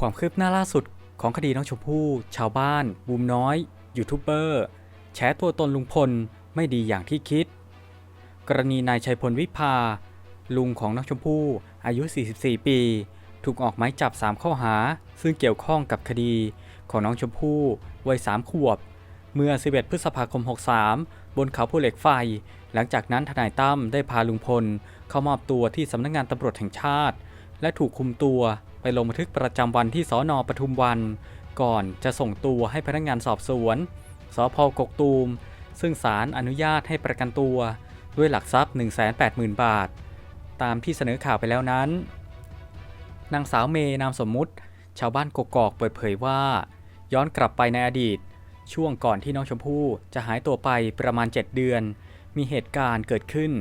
ความคืบหน้าล่าสุดของคดีน้องชมพู่ ชาวบ้าน บูมน้อย ยูทูบเบอร์ แฉตัวตนลุงพลไม่ดีอย่างที่คิด กรณีนายชัยพลวิภา ลุงของน้องชมพู่ อายุ 44 ปี ถูกออกหมายจับ 3 ข้อหา ซึ่งเกี่ยวข้องกับคดีของน้องชมพู่ วัย 3 ขวบ เมื่อ 11 พฤษภาคม 63 บนเขาภูเหล็กไฟ หลังจากนั้นทนายตั้มได้พาลุงพล เข้ามอบตัวที่สำนักงานตำรวจแห่งชาติ และถูกคุมตัว ไปลงบันทึกประจำวันที่สอนอปทุมวัน ก่อนจะส่งตัวให้พนักงานสอบสวนสพกกตูม ซึ่งศาลอนุญาตให้ประกันตัว ด้วยหลักทรัพย์ 180,000 บาท ตามที่เสนอข่าวไปแล้วนั้น นางสาวเมย์นามสมมุติ ชาวบ้านกกอกเปิดเผยว่า ย้อนกลับไปในอดีต ช่วงก่อนที่น้องชมพู่จะหายตัวไปประมาณ 7 เดือน มีเหตุการณ์เกิดขึ้น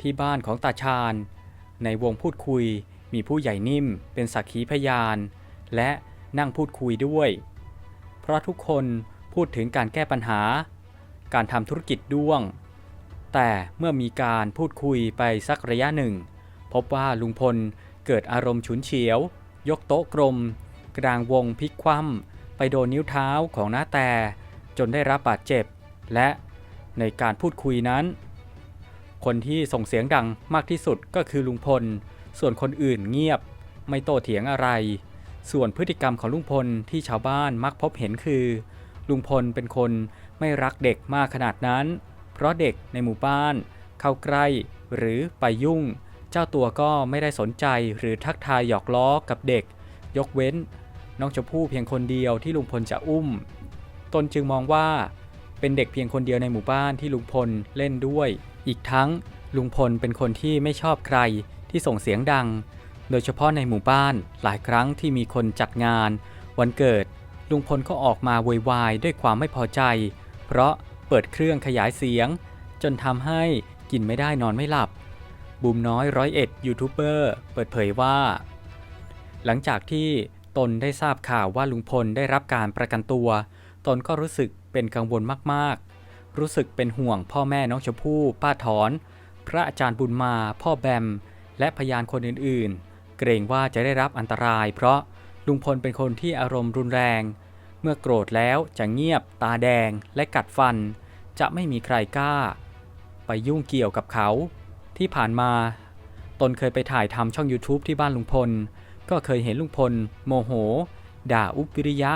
ที่บ้านของตาชาญ ในวงพูดคุย มีผู้ใหญ่นิ่มเป็นสักขีพยาน และนั่งพูดคุยด้วย เพราะทุกคนพูดถึงการแก้ปัญหา การทำธุรกิจด้วง แต่เมื่อมีการพูดคุยไปสักระยะหนึ่ง พบว่าลุงพลเกิดอารมณ์ฉุนเฉียว ยกโต๊ะกลม กลางวงพลิกคว่ำไปโดนนิ้วเท้าของน้าแต่ จนได้รับบาดเจ็บ และในการพูดคุยนั้น คนที่ส่งเสียงดังมากที่สุดก็คือลุงพล ส่วนคนอื่นเงียบ ไม่โต้เถียงอะไร ส่วนพฤติกรรมของลุงพลที่ชาวบ้านมักพบเห็นคือ ลุงพลเป็นคนไม่รักเด็กมากขนาดนั้น เพราะเด็กในหมู่บ้าน เข้าใกล้หรือไปยุ่ง เจ้าตัวก็ไม่ได้สนใจหรือทักทายหยอกล้อกับเด็ก ยกเว้น น้องชมพู่เพียงคนเดียวที่ลุงพลจะอุ้ม ตนจึงมองว่า เป็นเด็กเพียงคนเดียวในหมู่บ้านที่ลุงพลเล่นด้วย อีกทั้งลุงพลเป็นคนที่ไม่ชอบใคร ที่ส่งเสียงดัง โดยเฉพาะในหมู่บ้านหลายครั้งที่มีคนจัดงาน วันเกิดลุงพลก็ออกมาโวยวายด้วยความไม่พอใจ เพราะเปิดเครื่องขยายเสียง จนทำให้กินไม่ได้นอนไม่หลับ บูมน้อยร้อยเอ็ดยูทูบเบอร์เปิดเผยว่า หลังจากที่ตนได้ทราบข่าวว่าลุงพลได้รับการประกันตัว ตนก็รู้สึกเป็นกังวลมากๆ รู้สึกเป็นห่วงพ่อแม่น้องชมพู่ป้าถอน พระอาจารย์บุญมา พ่อแบม และพยานคนอื่นๆ เกรงว่าจะได้รับอันตราย เพราะลุงพลเป็นคนที่อารมณ์รุนแรง เมื่อโกรธแล้วจะเงียบ ตาแดงและกัดฟัน จะไม่มีใครกล้า ไปยุ่งเกี่ยวกับเขา ที่ผ่านมา ตนเคยไปถ่ายทำช่อง YouTube ที่บ้านลุงพล ก็เคยเห็นลุงพล โมโห ด่าอุบวิริยะ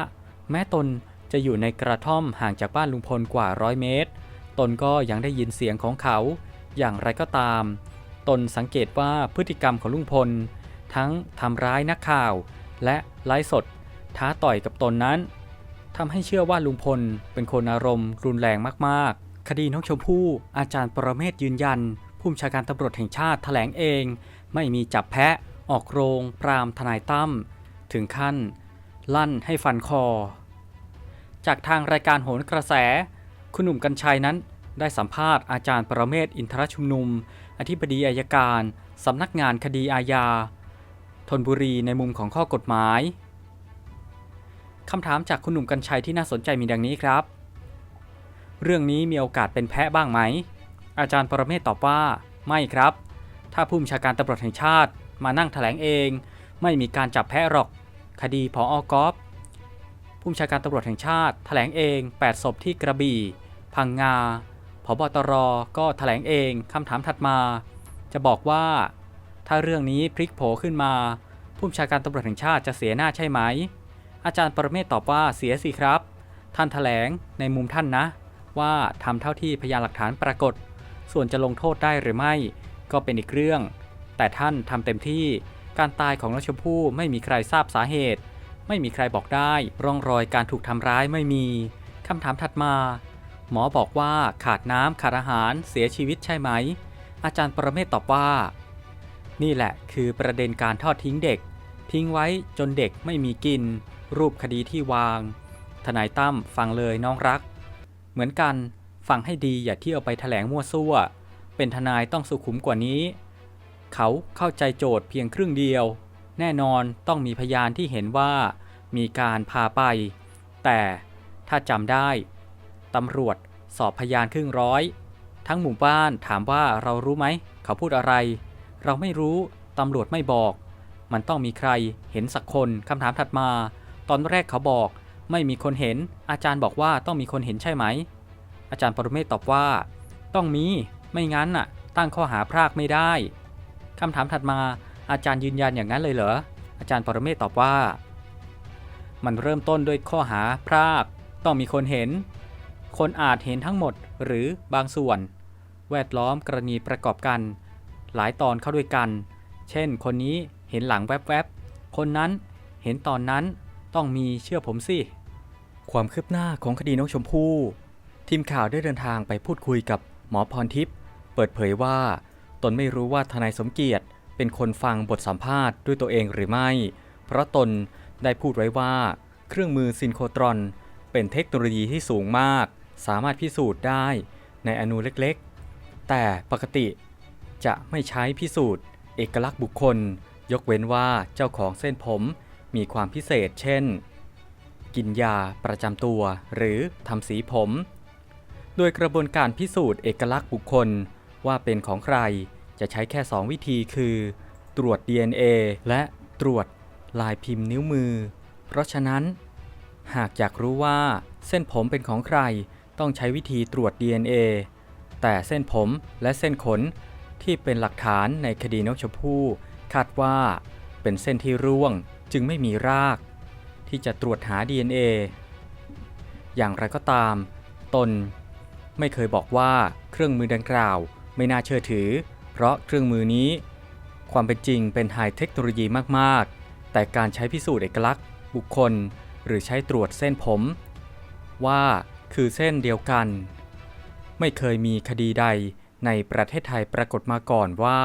แม้ตนจะอยู่ในกระท่อมห่างจากบ้านลุงพลกว่าร้อยเมตร ตนก็ยังได้ยินเสียงของเขา อย่างไรก็ตาม ตนสังเกตว่าพฤติกรรมของลุงพล ทั้งทำร้ายนักข่าว และไลฟ์สด ท้าต่อยกับตนนั้นทำให้เชื่อว่าลุงพลเป็นคนอารมณ์ รุนแรงมากๆ คดีน้องชมพู่อาจารย์ปรเมศยืนยัน ผู้บัญชาการตำรวจแห่งชาติแถลงเอง ไม่มีจับแพะ ออกโรง ปรามทนายตั้มถึงขั้น ลั่นให้ฟันคอ จากทางรายการโหนกระแส คุณหนุ่มกัญชัยนั้นได้สัมภาษณ์อาจารย์ปรเมศอินทรชุมนุม อธิบดีอายการสำนักงานคดีอาญาธนบุรีในมุมของข้อกฎหมายคำถามจากคุณหนุ่มกัญชัยที่น่าสนใจมีดังนี้ครับ เรื่องนี้มีโอกาสเป็นแพ้บ้างไหม อาจารย์ปรเมศตอบว่า ไม่ครับ ถ้าผู้บัญชาการตำรวจแห่งชาติมานั่งแถลงเอง ไม่มีการจับแพ้หรอก คดีพออกอฟผู้บัญชาการตำรวจแห่งชาติแถลงเอง 8 ศพที่กระบี่ พังงา พบตรก็แถลงเองคำถามถัดมา จะบอกว่า ถ้าเรื่องนี้พลิกโผขึ้นมา ผู้บัญชาการตำรวจแห่งชาติจะเสียหน้าใช่ไหม อาจารย์ปรเมศตอบว่าเสียสิครับ ท่านแถลงในมุมท่านนะ ว่าทำเท่าที่พยานหลักฐานปรากฏ ส่วนจะลงโทษได้หรือไม่ ก็เป็นอีกเรื่อง แต่ท่านทำเต็มที่การตายของน้องชมพู่ไม่มีใครทราบสาเหตุ ไม่มีใครบอกได้ ร่องรอยการถูกทำร้ายไม่มีคำถามถัดมา หมอบอกว่าขาดน้ำขาดอาหารเสียชีวิตใช่ไหม อาจารย์ปรเมศตอบว่า นี่แหละคือประเด็นการทอดทิ้งเด็ก ทิ้งไว้จนเด็กไม่มีกิน รูปคดีที่วาง ทนายตั้มฟังเลยน้องรัก เหมือนกันฟังให้ดีอย่าเที่ยวไปแถลงมั่วซั่ว เป็นทนายต้องสุขุมกว่านี้ เขาเข้าใจโจทย์เพียงครึ่งเดียว แน่นอนต้องมีพยานที่เห็นว่ามีการพาไป แต่ถ้าจำได้ ตำรวจ สอบพยานครึ่งร้อย ทั้งหมู่บ้านถามว่าเรารู้ไหม เขาพูดอะไร เราไม่รู้ ตำรวจไม่บอก มันต้องมีใครเห็นสักคนคำถามถัดมา ตอนแรกเขาบอก ไม่มีคนเห็น อาจารย์บอกว่าต้องมีคนเห็นใช่ไหม อาจารย์ปรเมศตอบว่า ต้องมี ไม่งั้นน่ะ ตั้งข้อหาพรากไม่ได้คำถามถัดมา อาจารย์ยืนยันอย่างนั้นเลยเหรอ อาจารย์ปรเมศตอบว่า มันเริ่มต้นด้วยข้อหาพราก ต้องมีคนเห็น คนอาจเห็นทั้งหมดหรือบางส่วน แวดล้อมกรณีประกอบกัน หลายตอนเข้าด้วยกัน เช่น คนนี้เห็นหลังแวบๆ คนนั้นเห็นตอนนั้นต้องมีเชื่อผมสิ ความคืบหน้าของคดีน้องชมพู่ ทีมข่าวได้เดินทางไปพูดคุยกับหมอพรทิพย์เปิดเผยว่า ตนไม่รู้ว่าทนายสมเกียรติ เป็นคนฟังบทสัมภาษณ์ด้วยตัวเองหรือไม่ เพราะตนได้พูดไว้ว่า เครื่องมือซินโครตรอน เป็นเทคโนโลยีที่สูงมาก สามารถพิสูจน์ได้ในอนูเล็กๆ แต่ปกติจะไม่ใช้พิสูจน์ เอกลักษณ์บุคคล ยกเว้นว่าเจ้าของเส้นผมมีความพิเศษ เช่น กินยาประจำตัว หรือทำสีผม โดยกระบวนการพิสูจน์เอกลักษณ์บุคคลว่าเป็นของใครจะใช้แค่ 2 วิธีคือ ตรวจ DNA และตรวจลายพิมพ์นิ้วมือ เพราะฉะนั้น หากอยากรู้ว่าเส้นผมเป็นของใคร ต้องใช้วิธีตรวจ DNA แต่เส้นผมและเส้นขนที่เป็นหลักฐานในคดีนกชมพู่คาดว่าเป็นเส้นที่ร่วงจึงไม่มีราก ที่จะตรวจหา DNA อย่างไรก็ตาม ตนไม่เคยบอกว่าเครื่องมือดังกล่าวไม่น่าเชื่อถือ เพราะเครื่องมือนี้ ความเป็นจริงเป็นไฮเทคโนโลยีมากๆ แต่การใช้พิสูจน์เอกลักษณ์ บุคคล หรือใช้ตรวจเส้นผม ว่า คือเส้นเดียวกัน ไม่เคยมีคดีใดในประเทศไทยปรากฏมาก่อนว่า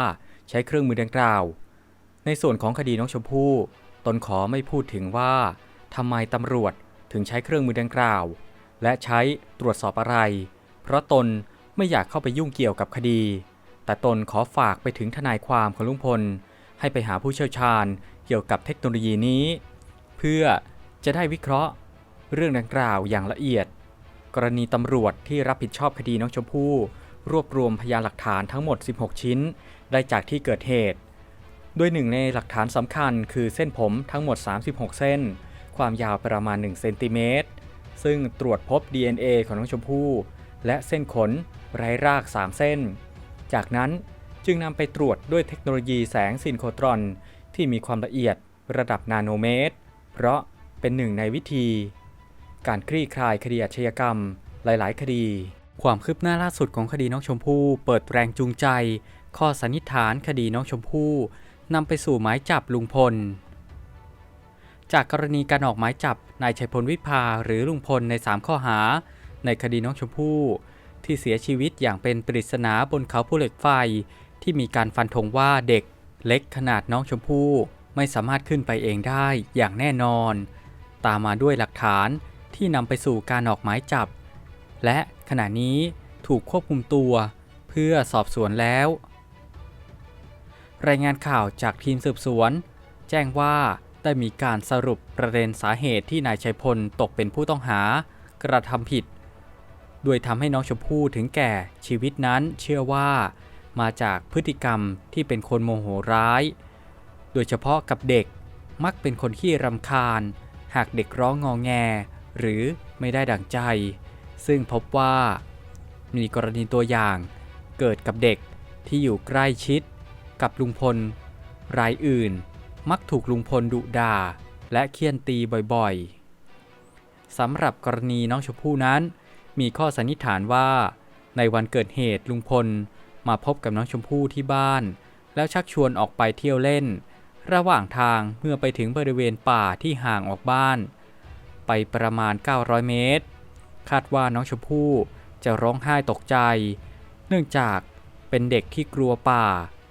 ใช้เครื่องมือดังกล่าว ในส่วนของคดีน้องชมพู่ตนขอไม่พูดถึงว่าทำไมตำรวจถึงใช้เครื่องมือดังกล่าว และใช้ตรวจสอบอะไร เพราะตนไม่อยากเข้าไปยุ่งเกี่ยวกับคดี แต่ตนขอฝากไปถึงทนายความของลุงพล ให้ไปหาผู้เชี่ยวชาญเกี่ยวกับเทคโนโลยีนี้ เพื่อจะได้วิเคราะห์ เรื่องดังกล่าวอย่างละเอียด กรณีตำรวจที่รับผิดชอบคดีน้องชมพู่รวบรวมพยานหลักฐานทั้งหมด 16 ชิ้น ได้จากที่เกิดเหตุ โดยหนึ่งในหลักฐานสำคัญคือเส้นผมทั้งหมด 36 เส้น ความยาวประมาณ 1 เซนติเมตร ซึ่งตรวจพบ DNA ของน้องชมพู่ และเส้นขนไร้ราก 3 เส้น จากนั้นจึงนำไปตรวจด้วยเทคโนโลยีแสงซินโครตรอน ที่มีความละเอียดระดับนาโนเมตร เพราะเป็นหนึ่งในวิธี การคลี่คลายคดีอาชญากรรม หลาย ๆ คดี ความคืบหน้าล่าสุดของคดีน้องชมพู่เปิดแรงจูงใจ ข้อสันนิษฐานคดีน้องชมพู่นำไปสู่หมายจับลุงพล จากกรณีการออกหมายจับนายชัยพลวิภาหรือลุงพลใน 3 ข้อหา ในคดีน้องชมพู่ที่เสียชีวิตอย่างเป็นปริศนาบนเขาผู้เหล็กไฟ ที่มีการฟันธงว่าเด็กเล็กขนาดน้องชมพู่ไม่สามารถขึ้นไปเองได้อย่างแน่นอน ตามมาด้วยหลักฐาน ที่นำไปสู่การออกหมายจับ และขณะนี้ถูกควบคุมตัวเพื่อสอบสวนแล้ว รายงานข่าวจากทีมสืบสวน แจ้งว่าได้มีการสรุปประเด็นสาเหตุที่นายชัยพลตกเป็นผู้ต้องหากระทำผิด โดยทำให้น้องชมพู่ถึงแก่ชีวิตนั้นเชื่อว่ามาจากพฤติกรรมที่เป็นคนโมโหร้าย โดยเฉพาะกับเด็กมักเป็นคนขี้รำคาญ หากเด็กร้องงองแง หรือไม่ได้ดั่งใจ ซึ่งพบว่า มีกรณีตัวอย่างเกิดกับเด็กที่อยู่ใกล้ชิด กับลุงพล รายอื่น มักถูกลุงพลดุด่า และเคี่ยนตีบ่อยๆสำหรับกรณีน้องชมพู่นั้น มีข้อสันนิษฐานว่า ในวันเกิดเหตุลุงพลมาพบกับน้องชมพู่ที่บ้าน แล้วชักชวนออกไปเที่ยวเล่น ระหว่างทางเมื่อไปถึงบริเวณป่าที่ห่างออกบ้าน ไปประมาณ 900 เมตร คาดว่าน้องชมพู่จะร้องไห้ตกใจ เนื่องจากเป็นเด็กที่กลัวป่า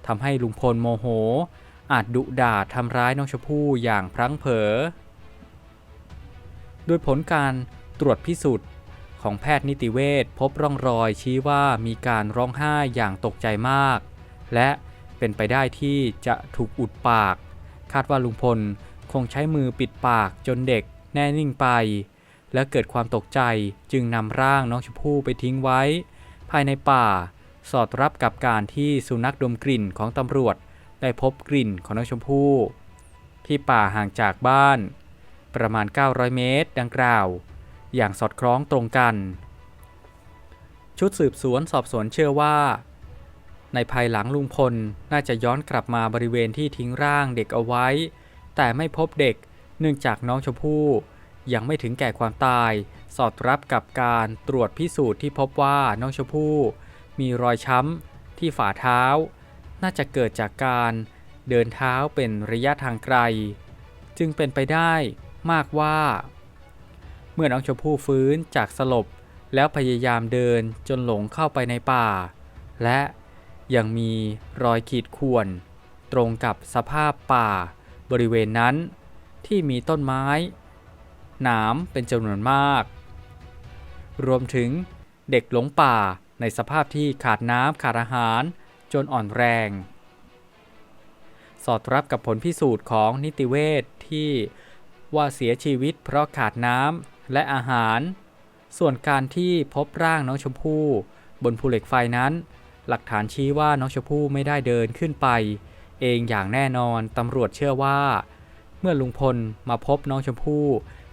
ทำให้ลุงพลโมโห อาจดุด่าทำร้ายน้องชมพู่อย่างพลั้งเผลอโดยผลการตรวจพิสูจน์ของแพทย์นิติเวชพบร่องรอยชี้ว่ามีการร้องไห้อย่างตกใจมาก และเป็นไปได้ที่จะถูกอุดปาก คาดว่าลุงพลคงใช้มือปิดปากจนเด็ก แน่นิ่งไป และเกิดความตกใจจึงนำร่างน้องชมพู่ไปทิ้งไว้ ภายในป่า สอดรับกับการที่สุนัขดมกลิ่นของตำรวจได้พบกลิ่นของน้องชมพู่ ที่ป่าห่างจากบ้าน ประมาณ 900 เมตร ดังกล่าว อย่างสอดคล้องตรงกัน ชุดสืบสวนสอบสวนเชื่อว่า ในภายหลังลุงพลน่าจะย้อนกลับมาบริเวณที่ทิ้งร่างเด็กเอาไว้ แต่ไม่พบเด็ก เนื่องจากน้องชมพู่ยังไม่ถึงแก่ความตาย สอดรับกับการตรวจพิสูจน์ที่พบว่าน้องชมพู่มีรอยช้ำที่ฝ่าเท้า น่าจะเกิดจากการเดินเท้าเป็นระยะทางไกล จึงเป็นไปได้มากว่า เมื่อน้องชมพู่ฟื้นจากสลบแล้วพยายามเดินจนหลงเข้าไปในป่า และยังมีรอยขีดข่วน ตรงกับสภาพป่าบริเวณนั้น ที่มีต้นไม้ หนามเป็นจำนวนมาก รวมถึงเด็กหลงป่าในสภาพที่ขาดน้ำขาดอาหารจนอ่อนแรง สอดรับกับผลพิสูจน์ของนิติเวชที่ว่าเสียชีวิตเพราะขาดน้ำและอาหาร ส่วนการที่พบร่างน้องชมพู่บนภูเหล็กไฟนั้น หลักฐานชี้ว่าน้องชมพู่ไม่ได้เดินขึ้นไป เองอย่างแน่นอนตำรวจเชื่อว่า เมื่อลุงพลมาพบน้องชมพู่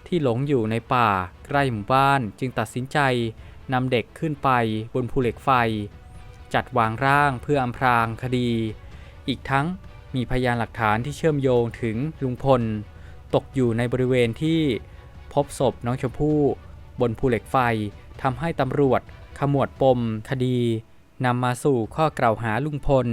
ที่หลงอยู่ในป่าใกล้หมู่บ้านจึงตัดสินใจนำเด็กขึ้นไปบนภูเหล็กไฟ จัดวางร่างเพื่ออำพรางคดี อีกทั้งมีพยานหลักฐานที่เชื่อมโยงถึงลุงพล ตกอยู่ในบริเวณที่พบศพน้องชมพู่บนภูเหล็กไฟทำให้ตำรวจขมวดปมคดีนำมาสู่ข้อกล่าวหาลุงพล